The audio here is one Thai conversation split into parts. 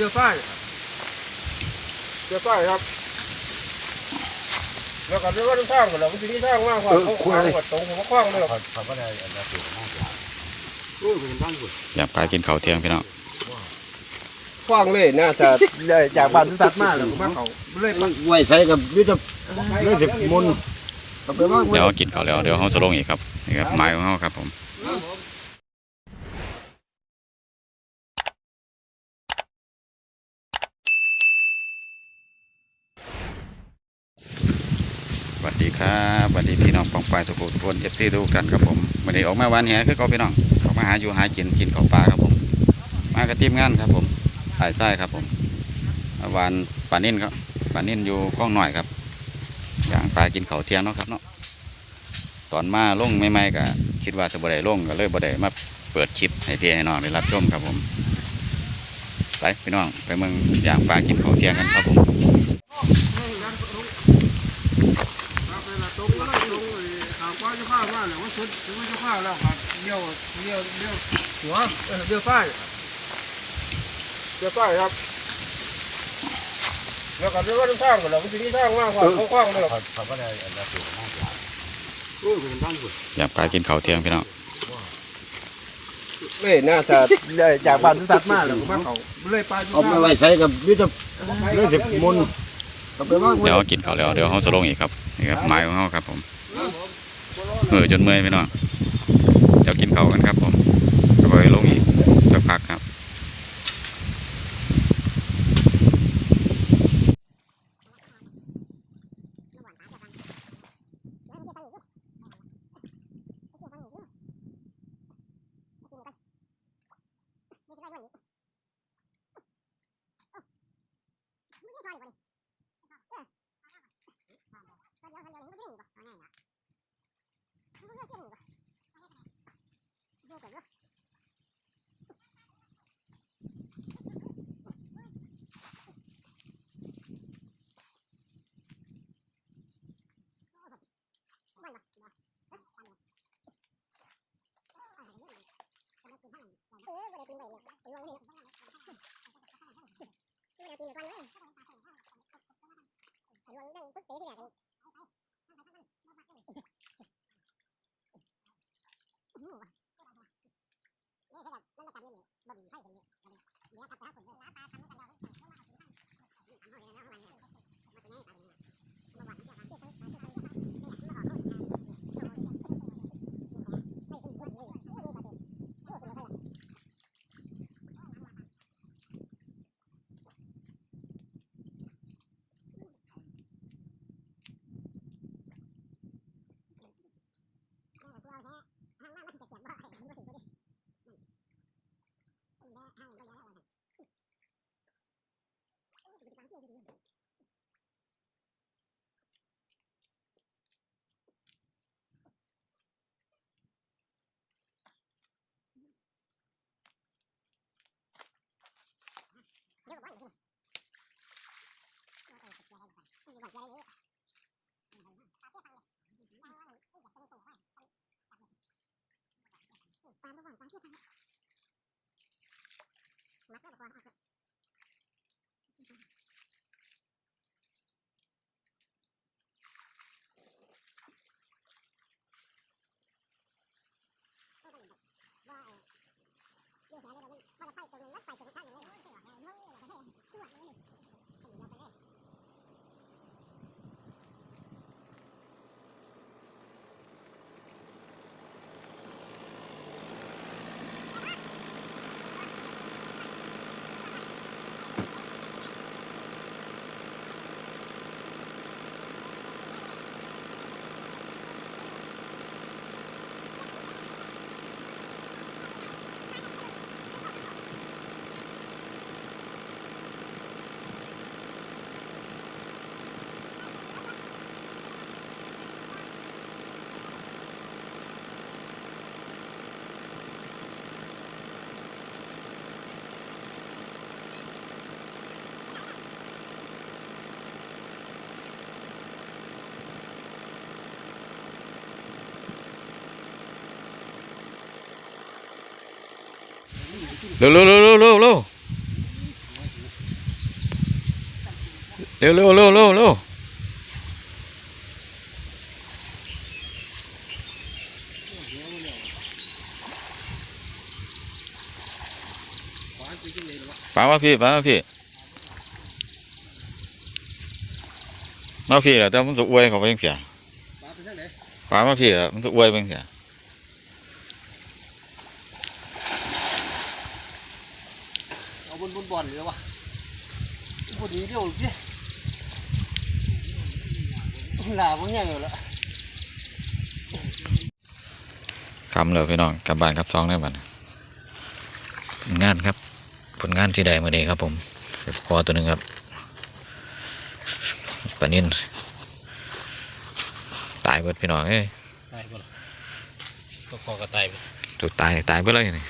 ลี้ยวซ้ายเลี้ยวซ้ายครับ แล้วก็เลี้ยวว่าทางกันแล้วมันจะมีทางว่างกว่าเขาขวางกว่าตรงหัวขวางเลยครับเขาก็ได้อันละสูงมากกว่าโอ้ยเป็นบ้านคุณอยากปลากินข้าวเที่ยงพี่น้องขวางเลยนะแต่จากบ้านทุตัดมาแล้วก็มาเขาเลยมันไว้ใส่กับวิจะเลยสิบมุนเอาไปว่างไว้เดี๋ยวกินข้าวแล้วเดี๋ยวเขาจะลงอีกครับนี่ครับไม้ของเขาครับผมสวัสดี ครับวัสดีพี่น้องปองปลายสุขุทุกคนเอฟซีทุกกันครับผมวันนี้ออกมาวันแหคือเขาพี่น้องเขามาหาอยู่หากินกินข้าปลาครับผม มากับทีมงานครับผมถ่ายไส้ครับผมวานปลานิ่นครับปลานิ่นอยู่กล้องหน่อยครับ อย่างปลากินเขาเทียงเนาะครับเนาะตอนมาลงไม่ไม่ๆก็คิดว่าจะบ่ได้ลงก็เลยบ่ได้มาเปิดคลิปให้พี่ให้น้องได้รับชมครับผมไปพี่น้องไปเมืองอย่างปลากินเขาเทียงกันครับผม ครับเวลาตรงก็ตรงเลยหาก ว่าจะพามาแล้วว่าสุดถึงว่าจะพาแล้วครับเลี้ยวเลี้ยวเลี้ยวหัวเออเลี้ยวซ้เลี้ยวซ้ครับแล้วก็เลี้ยวว่าทางกันแล้วมันจะมีทางว่างกว่าเขาขวางเลยครับเขาก็ได้อันละสูงมากกว่าโอ้ยเป็นบ้านคุณอย่างปลากินข้าวเที่ยงพี่น้องไม่น่าจะจากบ้านตัดมาแล้วก็มาเขาเลยไปเอาไปไว้ใส่กับวิจะเลยสิบมุนเดี๋ยวกินข้าวแล้วเดี๋ยวเขาจะลงอีกครับนี่ครับไม้ของเขาครับผม เมื่อจนเมื่อยพี่น้องเดี๋ยวกินเขากันครับผมแล้วก็ไปลงอีกสักพักครับเร็ว होगा เร็ว เร็วเร็วเร็วเร็วเร็วเร็วเร็วเร็วขวานไปที่ไหนหรอวปามาพี่ปามาพี่มาพี่เหรอแต่มันสุกอวยเขาไปยังเสียปาไปทางไหนปามาพี่เหรอมันสุกอวยไปยังเสีย เอา บนบนบ่อนเลยวะบนนี้เดียวสิหลาบางอย่างอยู่ละคำเลยพี่น้องกลับบ้านครับซองได้บ้านงานครับ ผลงานที่ใดเมื่อนี้ครับ ผมเก็บคอตัวหนึ่งครับปลานินตายเบิดพี่น้องเอ้ยตายบ่ล่ะก็คอกระต่ายไปถูกตายตายเบิดเลยนี่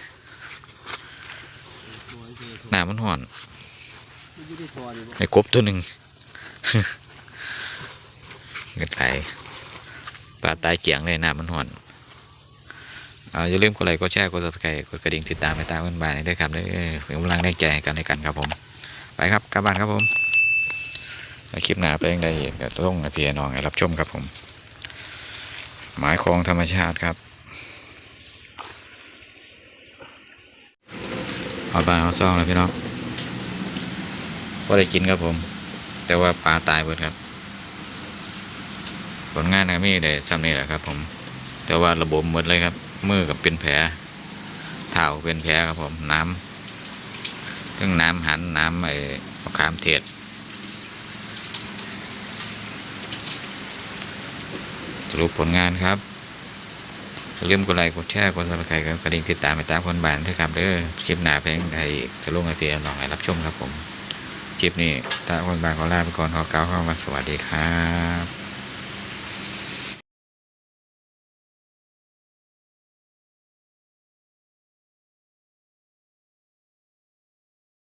หน้ามันห่อนมันอยู่ที่ตัวนี่บ่ไอ้กบตัวหนึ่งก็ตายปลาตายเจียงเลยหน้ามันห่อนเอาอย่าลืมกดไลค์กดแชร์กดซับสไครต์กดกระดิ่งติดตามไปตามกันบ้านด้วยครับเด้อเป็นกำลังแรงใจให้กันในกันครับผม ไปครับกลับบ้านครับผมแล้วคลิปหน้าเป็นยังไงอีกเดี๋ยวต้องให้พี่น้องให้รับชมครับผม หมายของธรรมชาติครับ เอาบ้านเอาซองแล้วพี่น้องก็ได้กินครับผม แต่ว่าปลาตายหมดครับ ผลงานก็มีได้ซ้ำนี่แหละครับผม แต่ว่าระบบหมดเลยครับ มือกับเป็นแผลเท้าเป็นแผลครับผม น้ำทั้งน้ำหันน้ำไอ้มะขามเทศสรุปผลงานครับ อย่าลืมกดไลค์กดแชร์กดซับสไครต์กระดิ่งติดตามไปตามคนบ้านด้วยครับเด้อคลิปหน้าเพลงไทยจะลงไอพี่น้องให้รับชมครับผมคลิปนี้ตาคนบ้านขอลาไปก่อนขอเก้าวคำว่าสวัสดีครับ